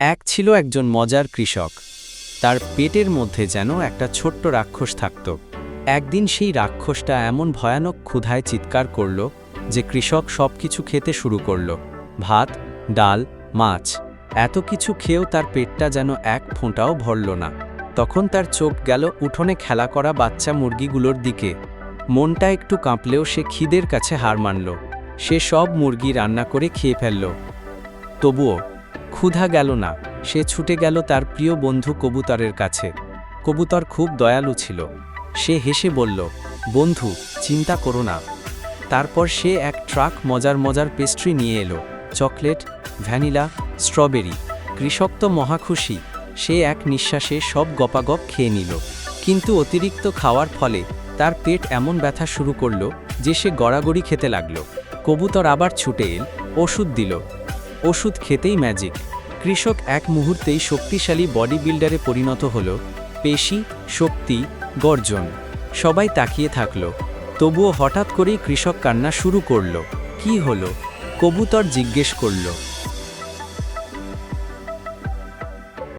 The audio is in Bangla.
এক ছিল একজন মজার কৃষক। তার পেটের মধ্যে যেন একটা ছোট্ট রাক্ষস থাকত। একদিন সেই রাক্ষসটা এমন ভয়ানক ক্ষুধায় চিৎকার করল যে কৃষক সব কিছু খেতে শুরু করল। ভাত, ডাল, মাছ, এত কিছু খেয়েও তার পেটটা যেন এক ফোঁটাও ভরল না। তখন তার চোখ গেল উঠোনে খেলা করা বাচ্চা মুরগিগুলোর দিকে। মনটা একটু কাঁপলেও সে খিদের কাছে হার মানল। সে সব মুরগি রান্না করে খেয়ে ফেলল। তবুও ক্ষুধা গেল না, সে ছুটে গেল তার প্রিয় বন্ধু কবুতরের কাছে। কবুতর খুব দয়ালু ছিল। সে হেসে বলল, বন্ধু, চিন্তা করো না। তারপর সে এক ট্রাক মজার মজার পেস্ট্রি নিয়ে এলো। চকলেট, ভ্যানিলা, স্ট্রবেরি, কৃষক তো মহাখুশি সে এক নিঃশ্বাসে সব গপাগপ খেয়ে নিল। কিন্তু অতিরিক্ত খাওয়ার ফলে তার পেট এমন ব্যথা শুরু করল যে সে গড়াগড়ি খেতে লাগল। কবুতর আবার ছুটে এল, ওষুধ দিল। ওষুধ খেতেই ম্যাজিক কৃষক এক মুহূর্তেই শক্তিশালী বডি বিল্ডারে পরিণত হল, পেশি, শক্তি, গর্জন, সবাই তাকিয়ে থাকল। তবুও হঠাৎ করেই কৃষক কান্না শুরু করল, কি হলো? কবুতর জিজ্ঞেস করল।